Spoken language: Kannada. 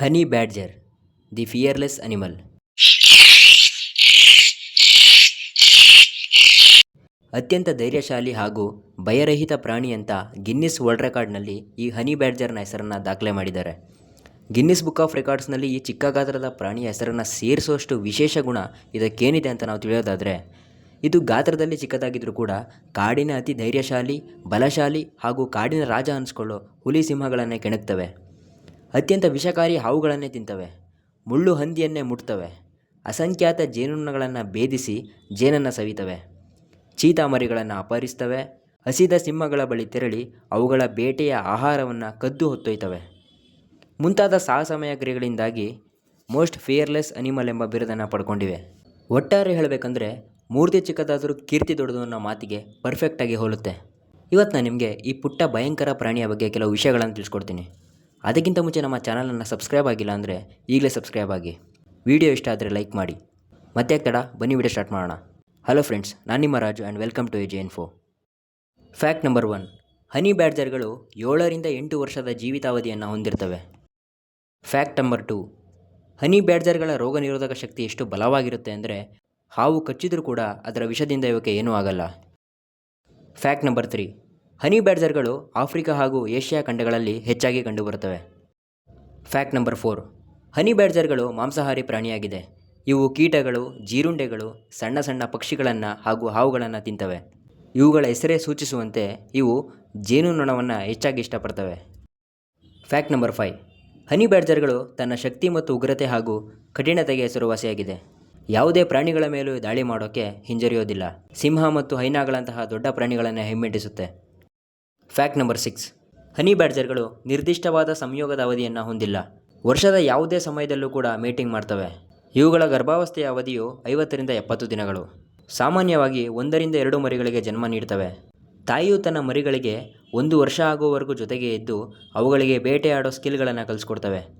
Honey badger, the fearless animal. ಅತ್ಯಂತ ಧೈರ್ಯಶಾಲಿ ಹಾಗೂ ಭಯರಹಿತ ಪ್ರಾಣಿ ಅಂತ ಗಿನ್ನಿಸ್ ವರ್ಲ್ಡ್ ರೆಕಾರ್ಡ್ನಲ್ಲಿ ಈ ಹನಿ ಬ್ಯಾಡ್ಜರ್ನ ಹೆಸರನ್ನು ದಾಖಲೆ ಮಾಡಿದ್ದಾರೆ. ಗಿನ್ನಿಸ್ ಬುಕ್ ಆಫ್ ರೆಕಾರ್ಡ್ಸ್ನಲ್ಲಿ ಈ ಚಿಕ್ಕ ಗಾತ್ರದ ಪ್ರಾಣಿಯ ಹೆಸರನ್ನು ಸೇರಿಸುವಷ್ಟು ವಿಶೇಷ ಗುಣ ಇದಕ್ಕೇನಿದೆ ಅಂತ ನಾವು ತಿಳಿಯೋದಾದರೆ, ಇದು ಗಾತ್ರದಲ್ಲಿ ಚಿಕ್ಕದಾಗಿದ್ದರೂ ಕೂಡ ಕಾಡಿನ ಅತಿ ಧೈರ್ಯಶಾಲಿ, ಬಲಶಾಲಿ ಹಾಗೂ ಕಾಡಿನ ರಾಜ ಅನಿಸ್ಕೊಳ್ಳೋ ಹುಲಿ ಸಿಂಹಗಳನ್ನೇ ಕೆಣಕ್ತವೆ. ಅತ್ಯಂತ ವಿಷಕಾರಿ ಹಾವುಗಳನ್ನೇ ತಿಂತವೆ. ಮುಳ್ಳು ಹಂದಿಯನ್ನೇ ಮುಟ್ತವೆ. ಅಸಂಖ್ಯಾತ ಜೇನುನೊಣಗಳನ್ನು ಭೇದಿಸಿ ಜೇನನ್ನು ಸವಿತವೆ. ಚೀತಾಮರಿಗಳನ್ನು ಅಪಹರಿಸ್ತವೆ. ಹಸಿದ ಸಿಂಹಗಳ ಬಳಿ ತೆರಳಿ ಅವುಗಳ ಬೇಟೆಯ ಆಹಾರವನ್ನು ಕದ್ದು ಹೊತ್ತೊಯ್ತವೆ. ಮುಂತಾದ ಸಾಹಸಮಯ ಕ್ರಿಯೆಗಳಿಂದಾಗಿ ಮೋಸ್ಟ್ ಫಿಯರ್ಲೆಸ್ ಅನಿಮಲ್ ಎಂಬ ಬಿರುದನ್ನು ಪಡ್ಕೊಂಡಿವೆ. ಒಟ್ಟಾರೆ ಹೇಳಬೇಕಂದ್ರೆ, ಮೂರ್ತಿ ಚಿಕ್ಕದಾದರೂ ಕೀರ್ತಿ ದೊಡ್ಡದು ಅನ್ನೋ ಮಾತಿಗೆ ಪರ್ಫೆಕ್ಟಾಗಿ ಹೋಲುತ್ತೆ. ಇವತ್ತು ನಾನು ನಿಮಗೆ ಈ ಪುಟ್ಟ ಭಯಂಕರ ಪ್ರಾಣಿಯ ಬಗ್ಗೆ ಕೆಲವು ವಿಷಯಗಳನ್ನು ತಿಳಿಸ್ಕೊಡ್ತೀನಿ. ಅದಕ್ಕಿಂತ ಮುಂಚೆ ನಮ್ಮ ಚಾನಲನ್ನು ಸಬ್ಸ್ಕ್ರೈಬ್ ಆಗಿಲ್ಲ ಅಂದರೆ ಈಗಲೇ ಸಬ್ಸ್ಕ್ರೈಬ್ ಆಗಿ. ವಿಡಿಯೋ ಇಷ್ಟ ಆದರೆ ಲೈಕ್ ಮಾಡಿ. ಮತ್ತೆ ತಡ? ಬನ್ನಿ ವಿಡಿಯೋ ಸ್ಟಾರ್ಟ್ ಮಾಡೋಣ. ಹಲೋ ಫ್ರೆಂಡ್ಸ್, ನಾನು ನಿಮ್ಮ Raju and welcome to A J info fact number one honey ಬ್ಯಾಡ್ಜರ್ಗಳು ಏಳರಿಂದ ಎಂಟು ವರ್ಷದ ಜೀವಿತಾವಧಿಯನ್ನು ಹೊಂದಿರ್ತವೆ. ಫ್ಯಾಕ್ಟ್ ನಂಬರ್ ಟು ಹನಿ ಬ್ಯಾಡ್ಜರ್ಗಳ ರೋಗ ನಿರೋಧಕ ಶಕ್ತಿ ಎಷ್ಟು ಬಲವಾಗಿರುತ್ತೆ ಅಂದರೆ ಹಾವು ಕಚ್ಚಿದರೂ ಕೂಡ ಅದರ ವಿಷದಿಂದ ಇವಕ್ಕೆ ಏನೂ ಆಗಲ್ಲ. ಫ್ಯಾಕ್ಟ್ ನಂಬರ್ ತ್ರೀ ಹನಿ ಬ್ಯಾಡ್ಜರ್ಗಳು ಆಫ್ರಿಕಾ ಹಾಗೂ ಏಷ್ಯಾ ಖಂಡಗಳಲ್ಲಿ ಹೆಚ್ಚಾಗಿ ಕಂಡುಬರುತ್ತವೆ. Fact number four. ಹನಿ ಬ್ಯಾಡ್ಜರ್ಗಳು ಮಾಂಸಾಹಾರಿ ಪ್ರಾಣಿಯಾಗಿದೆ. ಇವು ಕೀಟಗಳು, ಜೀರುಂಡೆಗಳು, ಸಣ್ಣ ಸಣ್ಣ ಪಕ್ಷಿಗಳನ್ನು ಹಾಗೂ ಹಾವುಗಳನ್ನು ತಿಂತವೆ. ಇವುಗಳ ಹೆಸರೇ ಸೂಚಿಸುವಂತೆ ಇವು ಜೇನುನೊಣವನ್ನು ಹೆಚ್ಚಾಗಿ ಇಷ್ಟಪಡ್ತವೆ. Fact number five. ಹನಿ ಬ್ಯಾಡ್ಜರ್ಗಳು ತನ್ನ ಶಕ್ತಿ ಮತ್ತು ಉಗ್ರತೆ ಹಾಗೂ ಕಠಿಣತೆಗೆ ಹೆಸರುವಾಸಿಯಾಗಿದೆ. ಯಾವುದೇ ಪ್ರಾಣಿಗಳ ಮೇಲೂ ದಾಳಿ ಮಾಡೋಕ್ಕೆ ಹಿಂಜರಿಯೋದಿಲ್ಲ. ಸಿಂಹ ಮತ್ತು ಹೈನಾಗಳಂತಹ ದೊಡ್ಡ ಪ್ರಾಣಿಗಳನ್ನು ಹಿಮ್ಮೆಟ್ಟಿಸುತ್ತೆ. ಫ್ಯಾಕ್ಟ್ ನಂಬರ್ ಸಿಕ್ಸ್ ಹನಿ ಬ್ಯಾಡ್ಜರ್ಗಳು ನಿರ್ದಿಷ್ಟವಾದ ಸಂಯೋಗದ ಅವಧಿಯನ್ನು ಹೊಂದಿಲ್ಲ. ವರ್ಷದ ಯಾವುದೇ ಸಮಯದಲ್ಲೂ ಕೂಡ ಮೀಟಿಂಗ್ ಮಾಡ್ತವೆ. ಇವುಗಳ ಗರ್ಭಾವಸ್ಥೆಯ ಅವಧಿಯು ಐವತ್ತರಿಂದ ಎಪ್ಪತ್ತು ದಿನಗಳು. ಸಾಮಾನ್ಯವಾಗಿ ಒಂದರಿಂದ ಎರಡು ಮರಿಗಳಿಗೆ ಜನ್ಮ ನೀಡ್ತವೆ. ತಾಯಿಯು ತನ್ನ ಮರಿಗಳಿಗೆ ಒಂದು ವರ್ಷ ಆಗುವವರೆಗೂ ಜೊತೆಗೆ ಇದ್ದು, ಅವುಗಳಿಗೆ ಬೇಟೆಯಾಡೋ ಸ್ಕಿಲ್ಗಳನ್ನು ಕಲಿಸ್ಕೊಡ್ತವೆ.